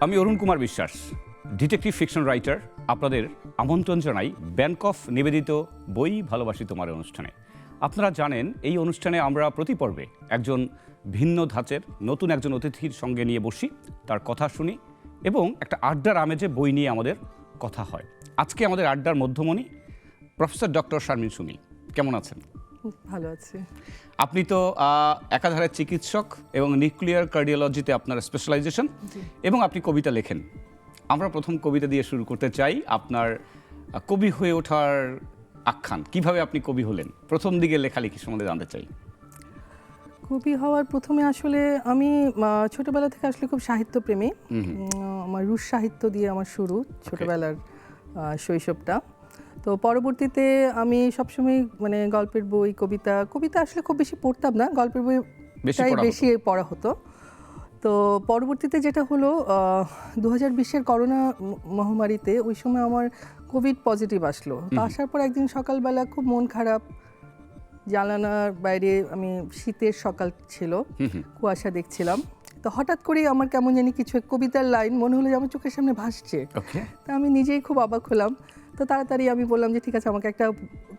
আমি Arun Kumar Biswas detective fiction writer আপনাদের আমন্ত্রণ জানাই ব্যাংক অফ নিবেদিত বই ভালোবাসি তোমার অনুষ্ঠানে। আপনারা জানেন, এই অনুষ্ঠানে আমরা প্রতি পর্বে একজন ভিন্ন ধাঁচের, নতুন একজন অতিথির সঙ্গে নিয়ে বসি। তার কথা শুনি এবং একটা আড্ডার আমেজে বই নিয়ে আমাদের কথা হয়। আজকে আমাদের আড্ডার মধ্যমণি প্রফেসর ডক্টর শারমিন সুমি। কেমন আছেন? ভালো আছি। আপনি তো একাধারে চিকিৎসক এবং নিউক্লিয়ার কার্ডিওলজিতে আপনার স্পেশালাইজেশন এবং আপনি কবিতা লেখেন। আমরা প্রথম কবিতা দিয়ে শুরু করতে চাই আপনার কবি হয়ে ওঠার আখ্যান। কীভাবে আপনি কবি হলেন? প্রথম দিকে লেখালেখি সম্বন্ধে জানতে চাই। কবি হওয়ার প্রথমে আসলে আমি ছোটবেলা থেকে আসলে খুব সাহিত্যপ্রেমী। আমার রুশ সাহিত্য দিয়ে আমার শুরু ছোটবেলার শৈশবটা। তো পরবর্তীতে আমি সবসময় মানে গল্পের বই কবিতা কবিতা আসলে খুব বেশি পড়তাম না গল্পের বই। বেশি পড়া হতো। তো পরবর্তীতে যেটা হলো দু হাজার বিশের করোনা মহামারীতে ওই সময় আমার কোভিড পজিটিভ আসলো। তো আসার পর একদিন সকালবেলা খুব মন খারাপ জানালার বাইরে আমি শীতের সকাল ছিল কুয়াশা দেখছিলাম। তো হঠাৎ করেই আমার কেমন জানি কিছু এক কবিতার লাইন মনে হলো যে আমার চোখের সামনে ভাসছে। তা আমি নিজেই খুব অবাক হলাম। তো তাড়াতাড়ি আমি বললাম যে ঠিক আছে আমাকে একটা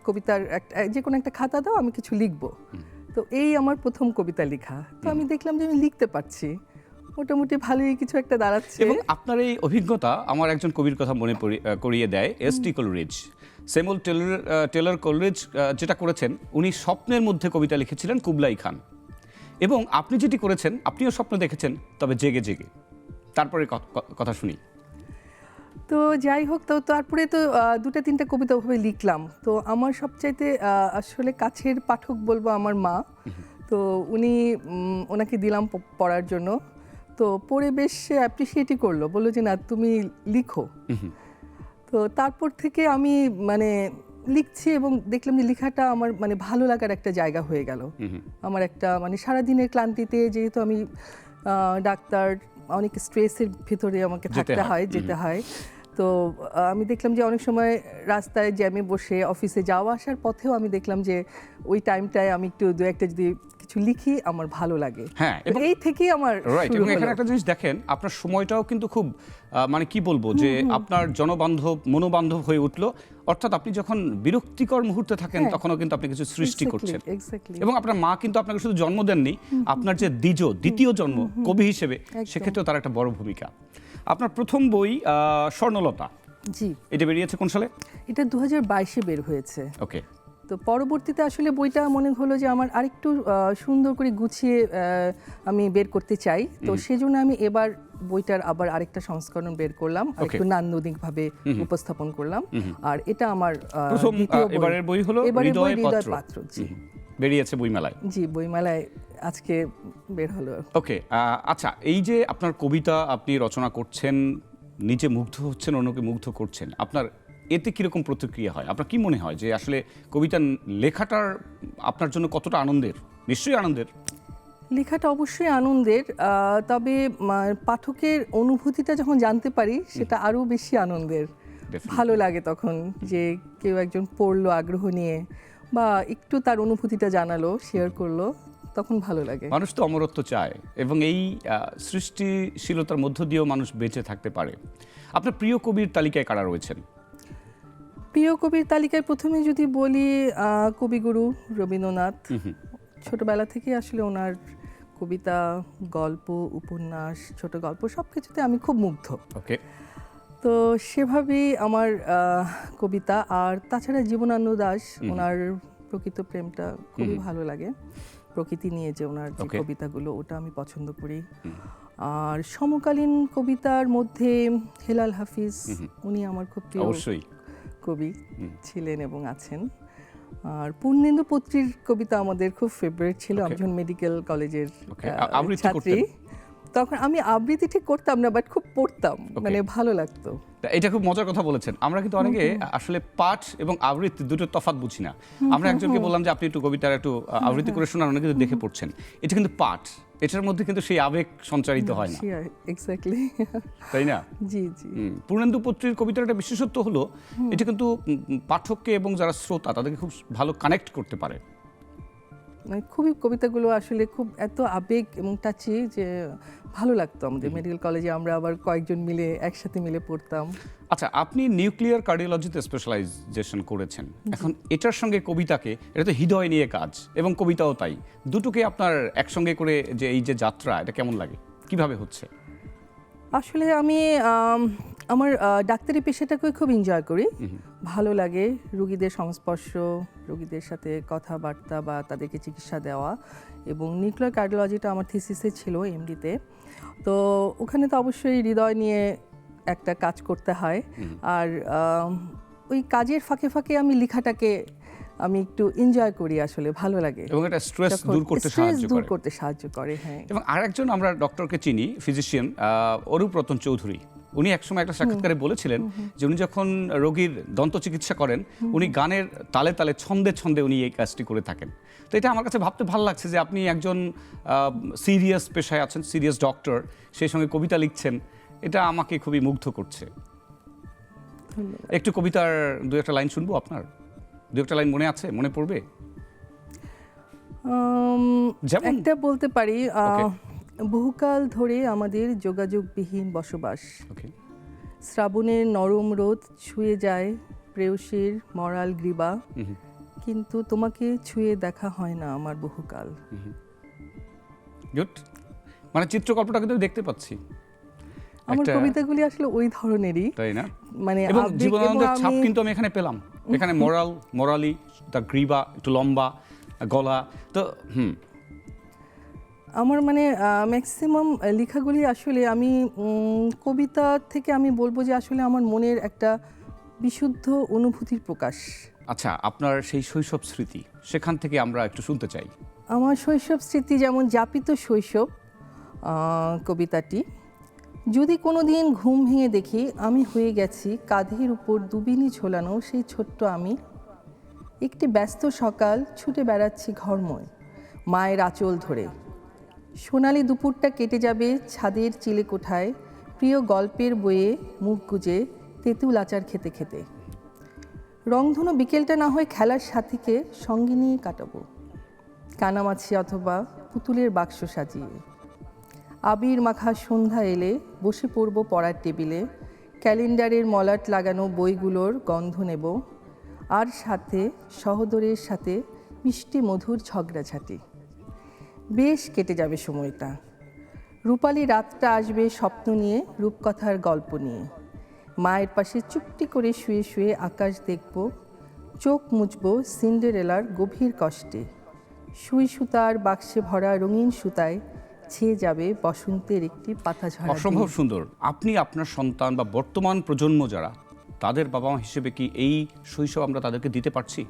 কবিতার একটা যে কোনো একটা খাতা দাও আমি কিছু লিখব। তো এই আমার প্রথম কবিতা লেখা। তো আমি দেখলাম যে আমি লিখতে পারছি। মোটামুটি ভালোই কিছু একটা দাঁড়াচ্ছে। এবং আপনার এই অভিজ্ঞতা আমার একজন কবির কথা মনে করিয়ে দেয় S T Coleridge Samuel Taylor Taylor Coleridge যেটা করেছেন উনি স্বপ্নের মধ্যে কবিতা লিখেছিলেন কুবলাই খান। এবং আপনি যেটি করেছেন আপনিও স্বপ্ন দেখেছেন তবে জেগে জেগে। তারপরে কথা শুনি। তো যাই হোক তো তারপরে তো দুটো তিনটা কবিতা ওভাবে লিখলাম। তো আমার সবচাইতে আসলে কাছের পাঠক বলব আমার মা। তো উনি ওনাকে দিলাম পড়ার জন্য। তো পড়ে বেশ অ্যাপ্রিসিয়েটই করল। বলল যে না তুমি লিখো। তো তারপর থেকে আমি মানে লিখছি এবং দেখলাম যে লেখাটা আমার মানে ভালো লাগার একটা জায়গা হয়ে গেল। আমার একটা মানে সারাদিনের ক্লান্তিতে যেহেতু আমি আহ, ডাক্তার অনেক স্ট্রেসের ভিতরে আমাকে থাকতে হয়। হয় যেতে হয়। তো আমি দেখলাম যে অনেক সময় রাস্তায় জ্যামে বসে অফিসে যাওয়া আসার পথেও আমি দেখলাম যে ওই টাইমটায় আমি একটু দু একটা যদি কিছু লিখি আমার ভালো লাগে। হ্যাঁ, এবং- এই থেকেই আমার রাইট এবং এখানে একটা জিনিস দেখেন আপনার সময়টাও কিন্তু খুব মানে কি বলব যে আপনার জনবান্ধব মনোবান্ধব হয়ে উঠল। অর্থাৎ আপনি যখন বিরক্তিকর মুহূর্তে থাকেন হ্যাঁ। তখনও কিন্তু আপনি কিছু সৃষ্টি করছেন। এবং আপনার মা কিন্তু আপনাকে শুধু জন্ম দেননি আপনার যে দ্বিজ দ্বিতীয় জন্ম কবি হিসেবে সেক্ষেত্রেও তার একটা বড় ভূমিকা। আপনার প্রথম বই স্বর্ণলতা। জি। এটা বেরিয়েছে কোন সালে? এটা দু হাজার বাইশে বের হয়েছে। ওকে। তো পরবর্তীতে আসলে বইটা মনে হলো যে আমার আরেকটু সুন্দর করে গুছিয়ে আমি বের করতে চাই। তো সেজন্য আমি এবার বইটার আবার আরেকটা সংস্করণ বের করলাম একটু নান্দনিকভাবে উপস্থাপন করলাম। আর এটা আমার এবারের বই হলো এবারের বই হৃদয় পাত্র। পাত্র জি। বেরিয়েছে বইমেলায়। জি বইমেলায় আজকে বের হলো। ওকে আচ্ছা এই যে আপনার কবিতা আপনি রচনা করছেন নিজে মুগ্ধ হচ্ছেন অন্যকে মুগ্ধ করছেন আপনার এতে কীরকম প্রতিক্রিয়া হয়? আপনার কি মনে হয় যে আসলে কবিতা লেখাটার আপনার জন্য কতটা আনন্দের? নিশ্চয়ই আনন্দের। লেখাটা অবশ্যই আনন্দের তবে পাঠকের অনুভূতিটা যখন জানতে পারি সেটা আরও বেশি আনন্দের। ভালো লাগে তখন যে কেউ একজন পড়ল আগ্রহ নিয়ে বা একটু তার অনুভূতিটা জানালো শেয়ার করল। তখন ভালো লাগে। মানুষ তো অমরত্ব চায় এবং এই সৃষ্টিশীলতার মধ্য দিয়েও মানুষ বেঁচে থাকতে পারে। আপনার প্রিয় কবির তালিকায় কারা রয়েছেন? প্রিয় কবির তালিকায় প্রথমে যদি বলি কবিগুরু রবীন্দ্রনাথ। ছোটবেলা থেকে আসলে ওনার কবিতা গল্প উপন্যাস ছোট গল্প সব কিছুতে আমি খুব মুগ্ধ। ওকে। তো সেভাবেই আমার কবিতা আর তাছাড়া জীবনানন্দ দাস ওনার প্রকৃত প্রেমটা খুবই ভালো লাগে। প্রকৃতি নিয়ে যে ওনার যে কবিতাগুলো ওটা আমি পছন্দ করি। আর সমকালীন কবিতার মধ্যে হেলাল হাফিজ উনি আমার খুব প্রিয় অবশ্যই। কবি ছিলেন এবং আছেন। আর পূর্ণেন্দু পত্রীর কবিতা আমাদের খুব ফেভারিট ছিল একজন মেডিকেল কলেজের ছাত্রী? তখন আমি আবৃত্তি ঠিক করতাম না বাট খুব পড়তাম। মানে ভালো লাগতো। এটা খুব মজার কথা বলেছেন। আমরা কিন্তু অনেকে আসলে পাঠ এবং আবৃত্তি দুটো তফাৎ বুঝি না। আমরা একজনকে বললাম যে আপনি একটু কবিতার একটু আবৃত্তি করে শোনান অনেকে দেখে পড়ছেন। এটা কিন্তু পাঠ। এটার মধ্যে কিন্তু সেই আবেগ সঞ্চারিত হয় না। এক্স্যাক্টলি তাই না? জি জি। পূর্ণেন্দু পত্রীর কবিতার একটা বিশেষত্ব হলো এটা কিন্তু পাঠককে এবং যারা শ্রোতা তাদেরকে খুব ভালো কানেক্ট করতে পারে। খুবই কবিতাগুলো আসলে খুব এত আবেগ এবং টাচি যে ভালো লাগতো আমাদের মেডিকেল কলেজে আমরা আবার কয়েকজন মিলে একসাথে মিলে পড়তাম। আচ্ছা আপনি নিউক্লিয়ার কার্ডিওলজিতে স্পেশালাইজেশন করেছেন। এখন এটার সঙ্গে কবিতাকে এটা তো হৃদয় নিয়ে কাজ এবং কবিতাও তাই। দুটোকে আপনার একসঙ্গে করে যে এই যে যাত্রা এটা কেমন লাগে? কীভাবে হচ্ছে? আসলে আমি আমার ডাক্তারি পেশাটাকে খুব এনজয় করি। ভালো লাগে রুগীদের সংস্পর্শ রুগীদের সাথে কথাবার্তা বা তাদেরকে চিকিৎসা দেওয়া এবং নিউক্লিয়ার কার্ডিওলজিটা আমার থিসিসে ছিল এমডিতে তো। ওখানে তো অবশ্যই হৃদয় নিয়ে একটা কাজ করতে হয়। আর ওই কাজের ফাঁকে ফাঁকে আমি লেখাটাকে আমি একটু এনজয় করি আসলে ভালো লাগে। এবং এটা স্ট্রেস দূর করতে সাহায্য দূর করতে সাহায্য করে হ্যাঁ। এবং আরেকজন আমরা ডক্টরকে চিনি ফিজিশিয়ান অরূপ রতন চৌধুরী। উনি একসময় একটা সাক্ষাৎকারে বলেছিলেন যে উনি যখন রোগীর দন্ত চিকিৎসা করেন উনি গানের তালে তালে ছন্দে ছন্দে উনি এই কাজটি করে থাকেন। তো এটা আমার কাছে ভাবতে ভালো লাগছে যে আপনি একজন সিরিয়াস পেশায় আছেন সিরিয়াস ডক্টর সেই সঙ্গে কবিতা লিখছেন এটা আমাকে খুবই মুগ্ধ করছে। একটু কবিতার দু একটা লাইন শুনব আপনার? দু একটা লাইন মনে আছে? মনে পড়বে? যেমন? একটা বলতে পারি বহুকাল ধরে আমাদের যোগাযোগবিহীন বসবাস। শ্রাবণের নরম রোদ ছুঁয়ে যায় প্রেয়সীর মরাল গ্রীবা। কিন্তু তোমাকে ছুঁয়ে দেখা হয় না আমার বহুকাল। গুড মানে চিত্রকল্পটা কিন্তু দেখতে পাচ্ছি। আমার কবিতাগুলি আসলে ওই ধরনেরই। তাই না? মানে এবং জীবনানন্দের ছাপ কিন্তু আমি এখানে পেলাম। এখানে মোরাল মোরালি তার গ্রীবা একটু লম্বা গলা তো হুম। আমার মানে ম্যাক্সিমাম লেখাগুলি আসলে আমি কবিতা থেকে আমি বলব যে আসলে আমার মনের একটা বিশুদ্ধ অনুভূতির প্রকাশ। আচ্ছা আপনার সেই শৈশব স্মৃতি সেখান থেকে আমরা একটু শুনতে চাই। আমার শৈশব স্মৃতি যেমন যাপিত শৈশব কবিতাটি যদি কোনো দিন ঘুম ভেঙে দেখি আমি হয়ে গেছি কাঁধের উপর দুবিনি ঝোলানো সেই ছোট্ট আমি। একটি ব্যস্ত সকাল ছুটে বেড়াচ্ছি ঘরময়, মায়ের আঁচল ধরে। সোনালি দুপুরটা কেটে যাবে ছাদের চিলে কোঠায়, প্রিয় গল্পের বইয়ে মুখ গুজে তেঁতুল আচার খেতে খেতে। রংধনু বিকেলটা না হয় খেলার সাথীকে সঙ্গে নিয়ে কাটাবো। কানামাছি অথবা পুতুলের বাক্স সাজিয়ে। আবির মাখা সন্ধ্যা এলে বসে পড়ব পড়ার টেবিলে, ক্যালেন্ডারের মলাট লাগানো বইগুলোর গন্ধ নেব, আর সাথে সহদরের সাথে মিষ্টি মধুর ঝগড়াঝাটি। বেশ কেটে যাবে সময়টা। রূপালী রাতটা আসবে স্বপ্ন নিয়ে, রূপকথার গল্প নিয়ে। মায়ের পাশে চুপটি করে শুয়ে শুয়ে আকাশ দেখব, চোখ মুছব সিন্ডেরেলার গভীর কষ্টে। সুই সুতার বাক্সে ভরা রঙিন সুতায় ছেয়ে যাবে বসন্তের একটি পাতা ঝরা অসম্ভব সুন্দর। আপনি আপনার সন্তান বা বর্তমান প্রজন্ম যারা তাদের বাবা মা হিসেবে কি এই শৈশব আমরা তাদেরকে দিতে পারছি?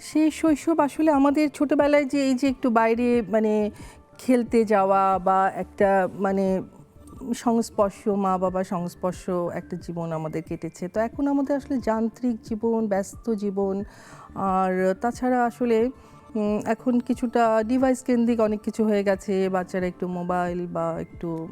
সেই শৈশব আসলে আমাদের ছোটবেলায় যে এই যে একটু বাইরে মানে খেলতে যাওয়া বা একটা মানে সংস্পর্শ মা বাবা সংস্পর্শ একটা জীবন আমাদের কেটেছে। তো এখন আমাদের আসলে যান্ত্রিক জীবন ব্যস্ত জীবন আর তাছাড়া আসলে এখন কিছুটা ডিভাইস কেন্দ্রিক অনেক কিছু হয়ে গেছে। বাচ্চারা একটু মোবাইল বা একটু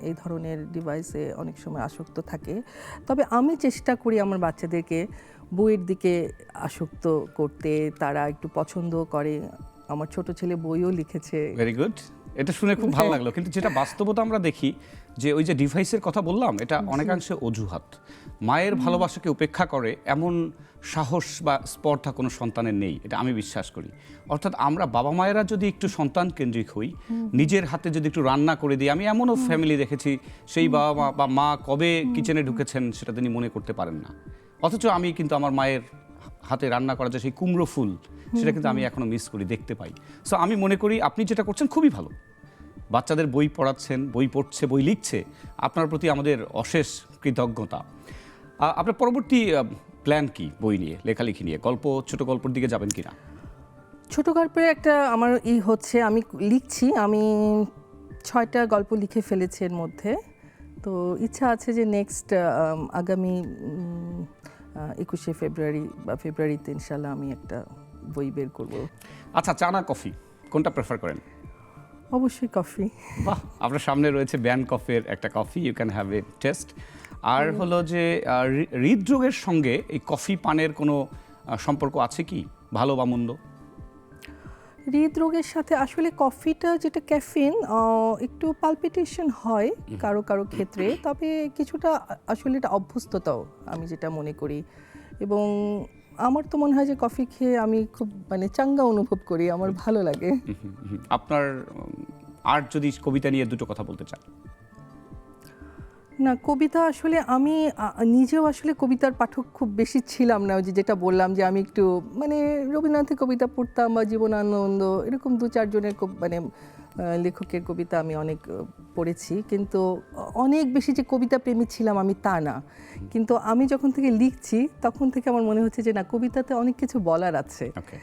এই ধরনের ডিভাইসে অনেক সময় আসক্ত থাকে। তবে আমি চেষ্টা করি আমার বাচ্চাদেরকে বইয়ের দিকে আসক্ত করতে। তারা একটু পছন্দ করে। আমার ছোট ছেলে বইও লিখেছে। ভেরি গুড এটা শুনে খুব ভালো লাগল। কিন্তু যেটা বাস্তবতা আমরা দেখি যে ওই যে ডিভাইসের কথা বললাম এটা অনেকাংশে অজুহাত। মায়ের ভালোবাসাকে উপেক্ষা করে এমন সাহস বা স্পর্ধা কোনো সন্তানের নেই এটা আমি বিশ্বাস করি। অর্থাৎ আমরা বাবা মায়েরা যদি একটু সন্তান কেন্দ্রিক হই নিজের হাতে যদি একটু রান্না করে দিই আমি এমনও ফ্যামিলি দেখেছি সেই বাবা মা বা মা কবে কিচেনে ঢুকেছেন সেটা তিনি মনে করতে পারেন না। অথচ আমি কিন্তু আমার মায়ের হাতে রান্না করা যে সেই কুমড়ো ফুল সেটা কিন্তু আমি এখনও মিস করি দেখতে পাই। সো আমি মনে করি আপনি যেটা করছেন খুবই ভালো। বাচ্চাদের বই পড়াচ্ছেন বই পড়ছে বই লিখছে আপনার প্রতি আমাদের অশেষ কৃতজ্ঞতা। আপনার পরবর্তী প্ল্যান কি বই নিয়ে লেখালেখি নিয়ে? গল্প ছোট গল্পের দিকে যাবেন কি না ছোট গল্পের একটা আমার ই হচ্ছে আমি লিখছি আমি ছয়টা গল্প লিখে ফেলেছি এর মধ্যে। তো ইচ্ছা আছে যে নেক্সট আগামী একুশে ফেব্রুয়ারি বা ফেব্রুয়ারিতে ইনশাল্লাহ আমি একটা বই বের করব। আচ্ছা চা না কফি? কোনটা প্রেফার করেন? অবশ্যই কফি। বাহ আপনার সামনে রয়েছে ব্যান কফের একটা coffee you can have a taste আর হলো যে হৃদরোগের সঙ্গে এই কফি পানের কোনো সম্পর্ক আছে কি? ভালো বা মন্দ? হৃদরোগের সাথে আসলে কফিটা যেটা ক্যাফিন একটু পালপিটেশন হয় কারও কারও ক্ষেত্রে। তবে কিছুটা আসলে এটা অভ্যস্ততাও আমি যেটা মনে করি। এবং আমার তো মনে হয় যে কফি খেয়ে আমি খুব মানে চাঙ্গা অনুভব করি আমার ভালো লাগে। আপনার আর যদি কবিতা নিয়ে দুটো কথা বলতে চান। না কবিতা আসলে আমি নিজেও আসলে কবিতার পাঠক খুব বেশি ছিলাম না। ওই যে যেটা বললাম যে আমি একটু মানে রবীন্দ্রনাথের কবিতা পড়তাম বা জীবনানন্দ এরকম দু চারজনের মানে লেখকের কবিতা আমি অনেক পড়েছি। কিন্তু অনেক বেশি যে কবিতা প্রেমী ছিলাম আমি তা না। কিন্তু আমি যখন থেকে লিখছি তখন থেকে আমার মনে হচ্ছে যে না কবিতাতে অনেক কিছু বলার আছে। ওকে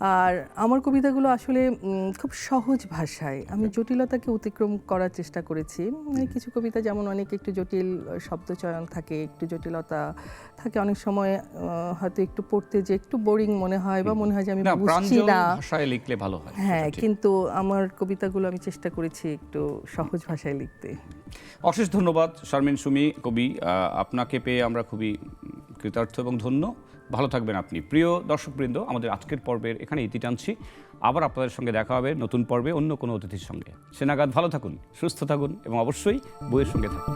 আর আমার কবিতাগুলো আসলে খুব সহজ ভাষায়। আমি জটিলতাকে অতিক্রম করার চেষ্টা করেছি। মানে কিছু কবিতা যেমন অনেক একটু জটিল শব্দচয়ন থাকে একটু জটিলতা থাকে। অনেক সময় হয়তো একটু পড়তে যে একটু বোরিং মনে হয় বা মনে হয় যে আমি বুঝছি না। ভাষায় লিখলে ভালো হয় হ্যাঁ কিন্তু আমার কবিতাগুলো আমি চেষ্টা করেছি একটু সহজ ভাষায় লিখতে। অশেষ ধন্যবাদ শারমিন সুমি কবি। আপনাকে পেয়ে আমরা খুবই কৃতার্থ এবং ধন্য। ভালো থাকবেন আপনি। প্রিয় দর্শকবৃন্দ, আমাদের আজকের পর্বের এখানে ইতি টানছি। আবার আপনাদের সঙ্গে দেখা হবে নতুন পর্বে অন্য কোনো অতিথির সঙ্গে। সেনাগাদ ভালো থাকুন, সুস্থ থাকুন এবং অবশ্যই বইয়ের সঙ্গে থাকুন।